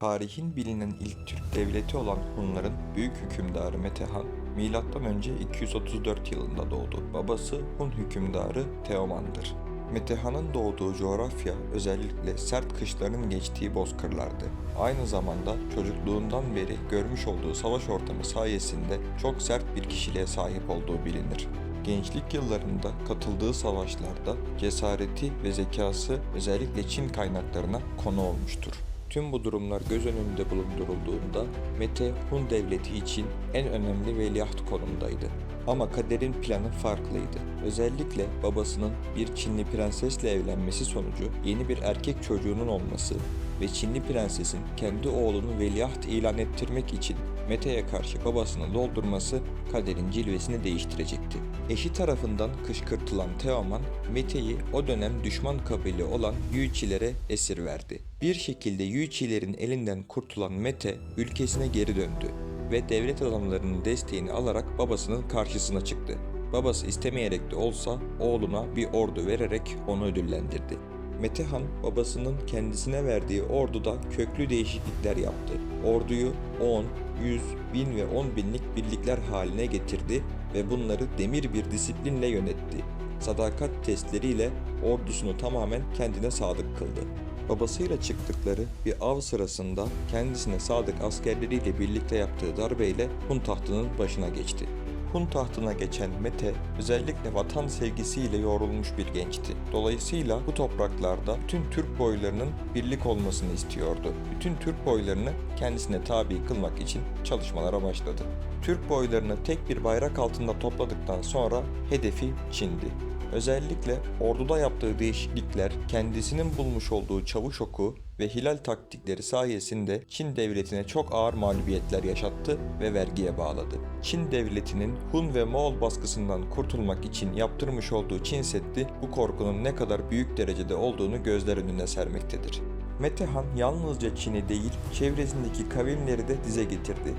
Tarihin bilinen ilk Türk devleti olan Hunların büyük hükümdarı Metehan, M.Ö. 234 yılında doğdu. Babası Hun hükümdarı Teoman'dır. Metehan'ın doğduğu coğrafya özellikle sert kışların geçtiği bozkırlardı. Aynı zamanda çocukluğundan beri görmüş olduğu savaş ortamı sayesinde çok sert bir kişiliğe sahip olduğu bilinir. Gençlik yıllarında katıldığı savaşlarda cesareti ve zekası özellikle Çin kaynaklarına konu olmuştur. Tüm bu durumlar göz önünde bulundurulduğunda Mete Hun devleti için en önemli veliaht konumdaydı. Ama kaderin planı farklıydı. Özellikle babasının bir Çinli prensesle evlenmesi sonucu yeni bir erkek çocuğunun olması ve Çinli prensesin kendi oğlunu veliaht ilan ettirmek için Mete'ye karşı babasını doldurması kaderin cilvesini değiştirecekti. Eşi tarafından kışkırtılan Teoman, Mete'yi o dönem düşman kabile olan Yüçilere esir verdi. Bir şekilde Yüçilerin elinden kurtulan Mete ülkesine geri döndü ve devlet adamlarının desteğini alarak babasının karşısına çıktı. Babası istemeyerek de olsa oğluna bir ordu vererek onu ödüllendirdi. Metehan babasının kendisine verdiği orduda köklü değişiklikler yaptı. Orduyu 10, 100, 1000 ve 10 binlik birlikler haline getirdi ve bunları demir bir disiplinle yönetti. Sadakat testleriyle ordusunu tamamen kendine sadık kıldı. Babasıyla çıktıkları bir av sırasında kendisine sadık askerleriyle birlikte yaptığı darbeyle Hun tahtının başına geçti. Hun tahtına geçen Mete özellikle vatan sevgisiyle yoğrulmuş bir gençti. Dolayısıyla bu topraklarda bütün Türk boylarının birlik olmasını istiyordu. Bütün Türk boylarını kendisine tabi kılmak için çalışmalara başladı. Türk boylarını tek bir bayrak altında topladıktan sonra hedefi Çin'di. Özellikle orduda yaptığı değişiklikler kendisinin bulmuş olduğu çavuş oku ve hilal taktikleri sayesinde Çin devletine çok ağır mağlubiyetler yaşattı ve vergiye bağladı. Çin devletinin Hun ve Moğol baskısından kurtulmak için yaptırmış olduğu Çin Seddi bu korkunun ne kadar büyük derecede olduğunu gözler önüne sermektedir. Metehan yalnızca Çin'i değil, çevresindeki kavimleri de dize getirdi.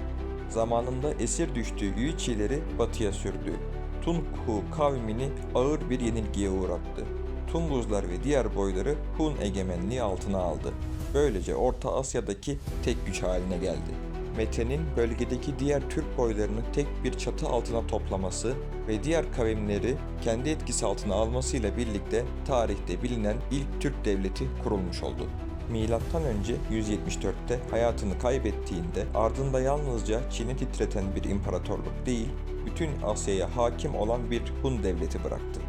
Zamanında esir düştüğü Yüçileri batıya sürdü. Tunku kavmini ağır bir yenilgiye uğrattı. Tumbuzlar ve diğer boyları Hun egemenliği altına aldı. Böylece Orta Asya'daki tek güç haline geldi. Mete'nin bölgedeki diğer Türk boylarını tek bir çatı altına toplaması ve diğer kavimleri kendi etkisi altına almasıyla birlikte tarihte bilinen ilk Türk devleti kurulmuş oldu. Milattan önce 174'te hayatını kaybettiğinde ardında yalnızca Çin'i titreten bir imparatorluk değil, bütün Asya'ya hakim olan bir Hun devleti bıraktı.